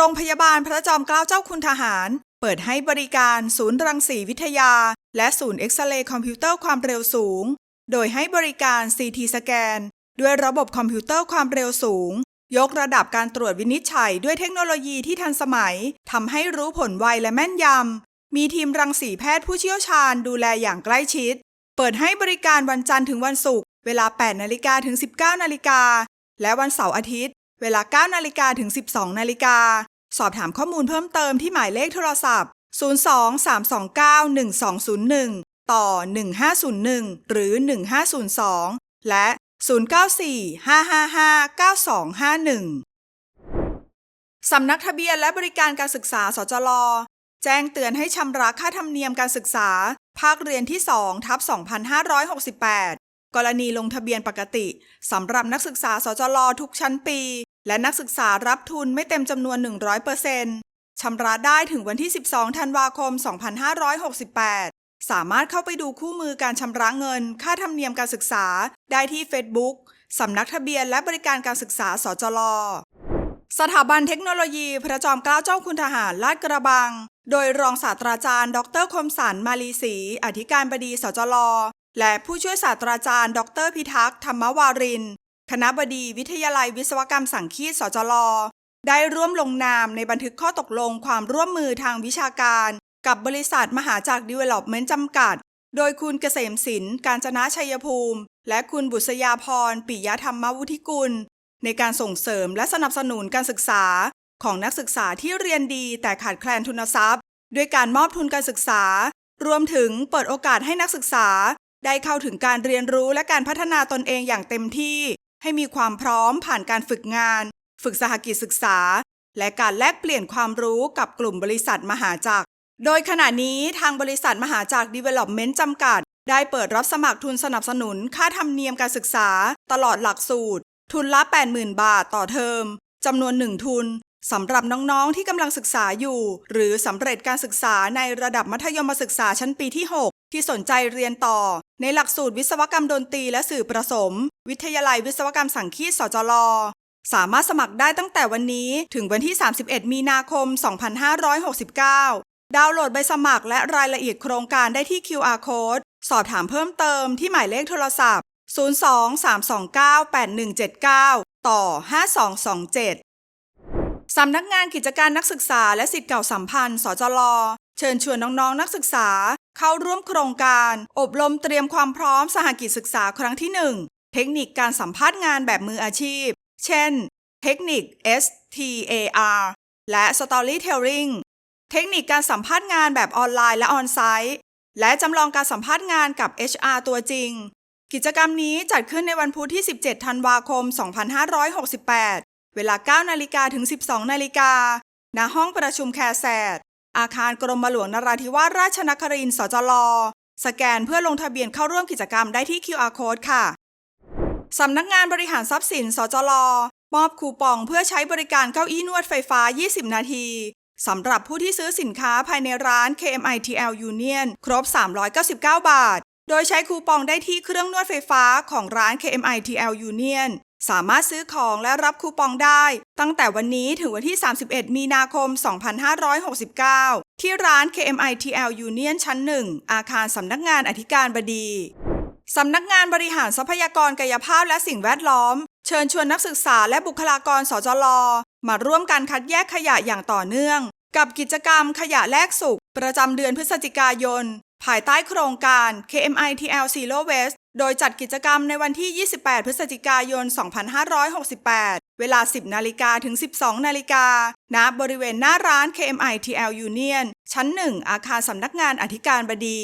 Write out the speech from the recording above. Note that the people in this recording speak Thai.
โรงพยาบาลพระจอมเกล้าเจ้าคุณทหาร เปิดให้บริการศูนย์รังสีวิทยา และศูนย์เอ็กซเรย์คอมพิวเตอร์ความเร็วสูง โดยให้บริการ CT สแกน ด้วยระบบคอมพิวเตอร์ความเร็วสูง ยกระดับการตรวจวินิจฉัยด้วยเทคโนโลยีที่ทันสมัยทำให้รู้ผลไวและแม่นยำ มีทีมรังสีแพทย์ผู้เชี่ยวชาญดูแลอย่างใกล้ชิด เปิดให้บริการวันจันทร์ถึงวันศุกร์เวลา 8 นาฬิกาถึง 19 นาฬิกาและวันเสาร์อาทิตย์ เวลา 9 นาฬิกาถึง 12 นาฬิกา สอบถามข้อมูลเพิ่มเติมที่หมายเลขโทรศัพท์ 02-329-1201 ต่อ 1501 หรือ 1502 และ 094-555-9251 สำนักทะเบียนและบริการการศึกษา สจล แจ้งเตือนให้ชำระค่าธรรมเนียมการศึกษา ภาคเรียนที่2ทับ2568 กรณีลงทะเบียนปกติสำหรับนักศึกษาสจลทุกชั้นปี และนักศึกษารับทุนไม่เต็มจำนวน 100%ชำระได้ถึงวันที่ 12 ธันวาคม 2568 สามารถเข้าไปดูคู่มือการชำระเงิน ค่าธรรมเนียมการศึกษาได้ที่ Facebook สำนักทะเบียนและบริการการศึกษาสจลสถาบันเทคโนโลยีพระจอมเกล้าเจ้าคุณทหารลาดกระบัง โดยรองศาสตราจารย์ ดรคมสันมาลีศรีอธิการบดีสจล และผู้ช่วยศาสตราจารย์ ดรพิทักษ์ธรรมวาริน คณะบดีวิทยาลัยวิศวกรรมสังคีตสจลได้ร่วมลงนามในบันทึกข้อตกลงความร่วมมือทางวิชาการ กับบริษัทมหาจักรดีเวล็อปเมนต์จำกัด โดยคุณเกษมศิลป์การจนะชัยภูมิ และคุณบุษยาพรปิยธรรมวุฒิกุล ในการส่งเสริมและสนับสนุนการศึกษา ของนักศึกษาที่เรียนดีแต่ขาดแคลนทุนทรัพย์ ด้วยการมอบทุนการศึกษารวมถึงเปิดโอกาสให้นักศึกษา ได้เข้าถึงการเรียนรู้และการพัฒนาตนเองอย่างเต็มที่ ให้มีความพร้อมผ่านการฝึกงาน ฝึกสหกิจศึกษา และการแลกเปลี่ยนความรู้กับกลุ่มบริษัทมหาจักร โดยขณะนี้ทางบริษัทมหาจักรดีเวล็อปเมนต์จำกัด ได้เปิดรับสมัครทุนสนับสนุน ค่าธรรมเนียมการศึกษา ตลอดหลักสูตร ทุนละ 80,000 บาทต่อเทอมจำนวนหนึ่งทุน สำหรับน้องๆที่กำลังศึกษาอยู่ หรือสำเร็จการศึกษาในระดับมัธยมศึกษาชั้นปีที่ 6 ที่สนใจเรียนต่อ ในหลักสูตรวิศวกรรมดนตรีและสื่อประสม วิทยาลัยวิศวกรรมสังคีตสจลสามารถสมัครได้ตั้งแต่วันนี้ถึงวันที่ 31 มีนาคม 2569 ดาวน์โหลดใบสมัครและรายละเอียดโครงการได้ที่ QR Code สอบถามเพิ่มเติมที่หมายเลขโทรศัพท์ 02-329-8179 ต่อ 5227 สำนักงานกิจการนักศึกษาและสิทธิเก่าสัมพันธ์ สจล เชิญชวนน้องๆ นักศึกษา เข้าร่วมโครงการ อบรมเตรียมความพร้อมสหกิจศึกษาครั้งที่ 1 เทคนิคการสัมภาษณ์งานแบบมืออาชีพ เช่น เทคนิค STAR และ Storytelling เทคนิคการสัมภาษณ์งานแบบออนไลน์และออนไซต์ และจำลองการสัมภาษณ์งานกับ HR ตัวจริง กิจกรรมนี้จัดขึ้นในวันพุธที่ 17 ธันวาคม 2568 เวลา 9 นาฬิกาถึง 12 นาฬิกา ณ ห้องประชุมแคร์แซดอาคารกรมหลวงนราธิวาสราชนครินทร์สจล สแกนเพื่อลงทะเบียนเข้าร่วมกิจกรรมได้ที่ QR Code ค่ะ สำนักงานบริหารทรัพย์สิน สจล มอบคูปองเพื่อใช้บริการเก้าอี้นวดไฟฟ้า 20 นาที สำหรับผู้ที่ซื้อสินค้าภายในร้าน KMITL Union ครบ 399 บาท โดยใช้คูปองได้ที่เครื่องนวดไฟฟ้าของร้าน KMITL Union สามารถซื้อของและรับคูปองได้ ตั้งแต่วันนี้ถึงวันที่ 31 มีนาคม 2569 ที่ร้าน KMITL Union ชั้น 1 อาคารสำนักงานอธิการบดี สำนักงานบริหารทรัพยากรกายภาพและสิ่งแวดล้อม เชิญชวนนักศึกษาและบุคลากรสจลมาร่วมการคัดแยกขยะอย่างต่อเนื่อง กับกิจกรรมขยะแลกสุข ประจำเดือนพฤศจิกายน ภายใต้โครงการ KMITL Zero Waste โดยจัดกิจกรรมในวันที่ 28 พฤศจิกายน 2568 เวลา 10 นาฬิกาถึง 12 นาฬิกา ณ บริเวณหน้าร้าน KMITL Union ชั้น 1 อาคารสำนักงานอธิการบดี